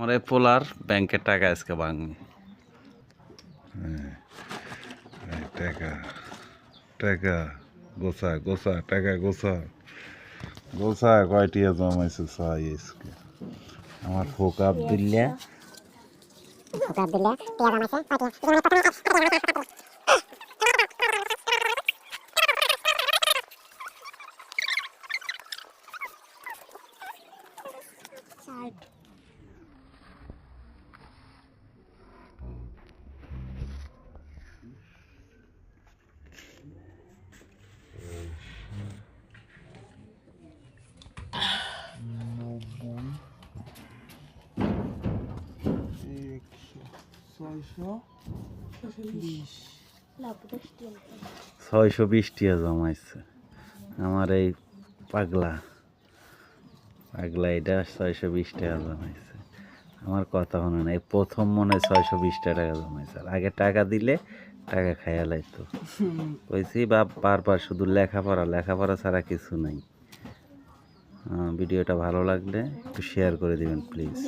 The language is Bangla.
আমার এ পোলার ব্যাংকে টাকা আজকে ভাঙি এই টাকা টাকা গোছা গোছা টাকা গোছা গোছা কয় টি জামাইছে চাই ইসকে আমার হোক আব্দুলিয়া হোক আব্দুলিয়া টিয়া জামাইছে ফাটিয়ে ছয়শো বিশ টিয়া জমাইছে আমার এই পাগলা পাগলা এটা ছয়শো বিশ টাকা জমাইছে আমার কথা মনে নাই প্রথম মনে হয় ছয়শো বিশ টাকা জমাইছে আর আগে টাকা দিলে টাকা খাইয়া লাইতো কইছি বাপ বারবার শুধু লেখাপড়া লেখাপড়া ছাড়া কিছু নাই ভিডিওটা ভালো লাগলে একটু শেয়ার করে দিবেন প্লিজ